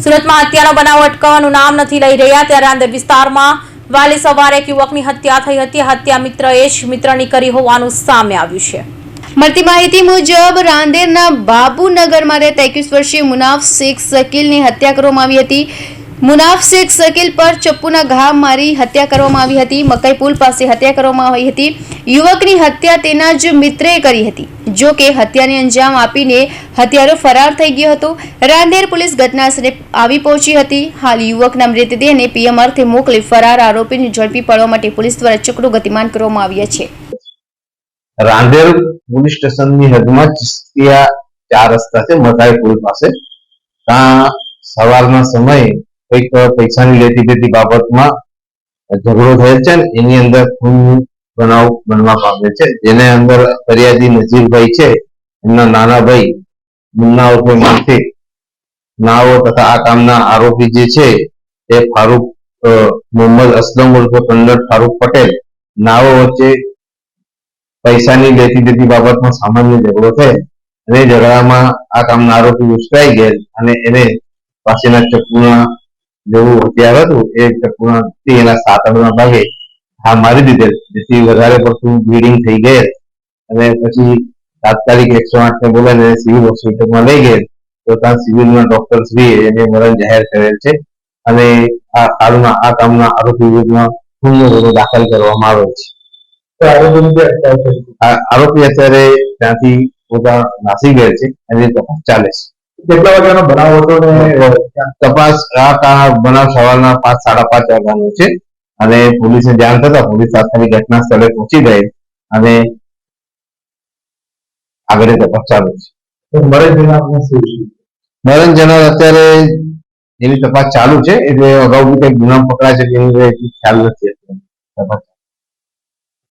સુરતમાં હત્યાનો બનાવ અટકાવવાનું નામ નથી લઈ રહ્યા ત્યારે આંદર વિસ્તારમાં વાલી સવારે એક યુવકની હત્યા થઈ હતી. હત્યા મિત્રએ જ મિત્રની કરી હોવાનું સામે આવ્યું છે. મળતી માહિતી મુજબ રાંદેરના બાબુનગરમાં રહેતા એકવીસ વર્ષીય મુનાફ શેખ શકીલની હત્યા કરવામાં આવી હતી. મુનાફ શેખ શકીલ પર ચપ્પુના ઘા મારી હત્યા કરવામાં આવી હતી. મકાઈ પુલ પાસે હત્યા કરવામાં આવી હતી. યુવકની હત્યા તેના જ મિત્રએ કરી હતી. જો કે હત્યાને અંજામ આપીને હત્યારો ફરાર થઈ ગયો હતો. રાંદેર પોલીસ ઘટનાસ્થળે આવી પહોંચી હતી. હાલ યુવકના મૃતદેહને પીએમ અર્થે મોકલી ફરાર આરોપીને ઝડપી પાડવા માટે પોલીસ દ્વારા ચક્રો ગતિમાન કરવામાં આવ્યા છે. રાંદેર પોલીસ સ્ટેશનની હદમાં ચિસ્તિયા ચાર રસ્તા છે. મકાઈ પુલ પાસે. ત્યાં સવારના સમયે કંઈક પૈસાની લેતી દેતી બાબતમાં ઝઘડો થયેલ છે એની અંદર ખૂન બનાવ બનવા પામે છે. જેને અંદર ફરિયાદી નજીરભાઈ છે, એમના નાના ભાઈ મુન્ના ઉર્ફે માનસિક નાઓ તથા આ કામના આરોપી જે છે, એ ફારૂક મોહમ્મદ અસલમ ઉર્ફે કંડર ફારૂક પટેલ નાઓ વચ્ચે પૈસાની લેતી દેતી બાબતમાં સામાન્ય ઝઘડો થયેલ અને ઝઘડામાં આ કામના આરોપી ઉશ્કાઈ ગયેલ અને એને પાસેના ચપ્પુના જેવું હથિયાર હતું એ ચપ્પુના એના સાતડના ભાગે હા મારી દીધેલ જેથી વધારે પડતું બ્લીડિંગ થઈ ગયેલ અને પછી તાત્કાલિક એકસો આઠ ને બોલાવીને સિવિલ હોસ્પિટલમાં લઈ ગયેલ તો ત્યાં સિવિલના ડોક્ટર શ્રી એને મરણ જાહેર કરેલ છે. અને આ હાલમાં આ કામના આરોપી વિરુદ્ધમાં ખૂનનો ગુનો દાખલ કરવામાં આવ્યો છે. છે. આરોપી અત્યારે ત્યાંથી પોતા નાસી ગયેલ છે અને તપાસ ચાલે કેટલા વાગ્યાનો બનાવ હતો ને? તપાસ આ બનાવ સવારના પાંચ સાડા પાંચ વાગ્યાનો છે. અને પોલીસને જાણ થતા પોલીસ તાત્કાલિક ઘટના સ્થળે પહોંચી ગઈ અને આગળ તપાસ ચાલુ છે. મરણ જનાર અત્યારે એની તપાસ ચાલુ છે. એટલે અગાઉ કઈ કંઈક ગુના પકડાય છે કે એની ખ્યાલ નથી તપાસ